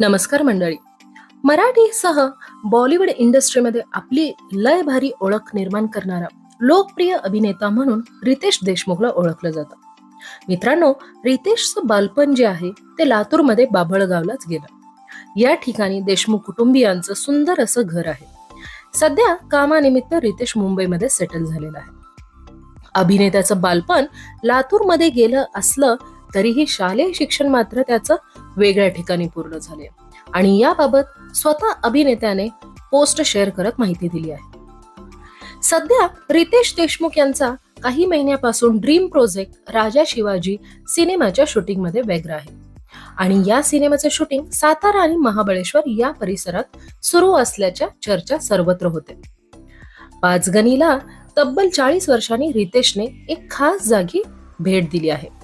नमस्कार मंडळी. मराठीसह बॉलिवूड इंडस्ट्रीमध्ये आपली लय भारी ओळख निर्माण करणारा लोकप्रिय अभिनेता म्हणून रितेश देशमुखला ओळखलं जातं. मित्रांनो रितेशचं बालपण जे आहे ते लातूरमध्ये बाभळगावलाच गेलं. या ठिकाणी देशमुख कुटुंबियांचं सुंदर असं घर आहे. सध्या कामानिमित्त रितेश मुंबईमध्ये सेटल झालेला आहे. अभिनेत्याचं बालपण लातूरमध्ये गेलं असलं तरीही शालेय शिक्षण मात्र त्याचं वेगळ्या ठिकाणी पूर्ण झाले आणि याबाबत स्वतः अभिनेत्याने पोस्ट शेअर करत माहिती दिली आहे. सध्या रितेश देशमुख यांचा काही महिन्यापासून ड्रीम प्रोजेक्ट राजा शिवाजी सिनेमाच्या शूटिंगमध्ये व्यग्र आहे. आणि या सिनेमाचे शूटिंग सातारा आणि महाबळेश्वर या परिसरात सुरू असल्याच्या चर्चा सर्वत्र होते. पाचगणीला तब्बल चाळीस वर्षांनी रितेशने एक खास जागी भेट दिली आहे.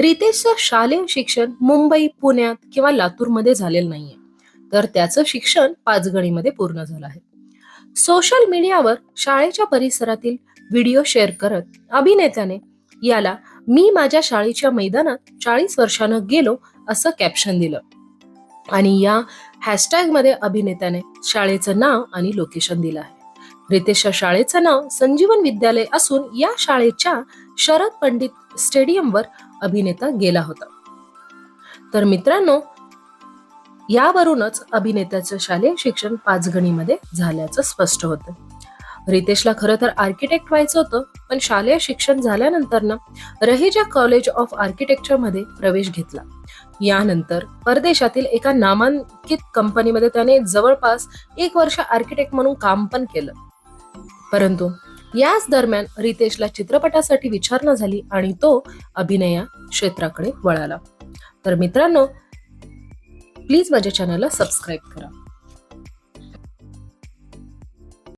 रितेशचं शालेय शिक्षण मुंबई पुण्यात किंवा लातूरमध्ये झालेलं नाहीये. तर त्याचं शिक्षण पाचगणीमध्ये पूर्ण झालं आहे. सोशल मीडियावर शाळेच्या परिसरातील व्हिडिओ शेअर करत अभिनेत्याने याला मी माझ्या शाळेच्या मैदानात चाळीस वर्षानं गेलो असं कॅप्शन दिलं. आणि या हॅशटॅगमध्ये अभिनेत्याने शाळेचं नाव आणि लोकेशन दिलं आहे. रितेशच्या शाळेचं नाव संजीवन विद्यालय असून या शाळेच्या शरद पंडित स्टेडियमवर अभिनेता गेला होता. तर मित्रांनो यावरूनच अभिनेत्याचं शालेय शिक्षण पाचगणीमध्ये झाल्याचं स्पष्ट होतं. रितेशला खरं तर आर्किटेक्ट व्हायचं होतं पण शालेय शिक्षण झाल्यानंतर ना रहेजा कॉलेज ऑफ आर्किटेक्चरमध्ये प्रवेश घेतला. यानंतर परदेशातील एका नामांकित कंपनीमध्ये त्याने जवळपास एक वर्ष आर्किटेक्ट म्हणून काम पण केलं. परंतु याच दरम्यान रितेशला चित्रपटासाठी विचारणा झाली आणि तो अभिनया क्षेत्राकडे वळाला. तर मित्रांनो प्लीज माझ्या चॅनलला सबस्क्राईब करा.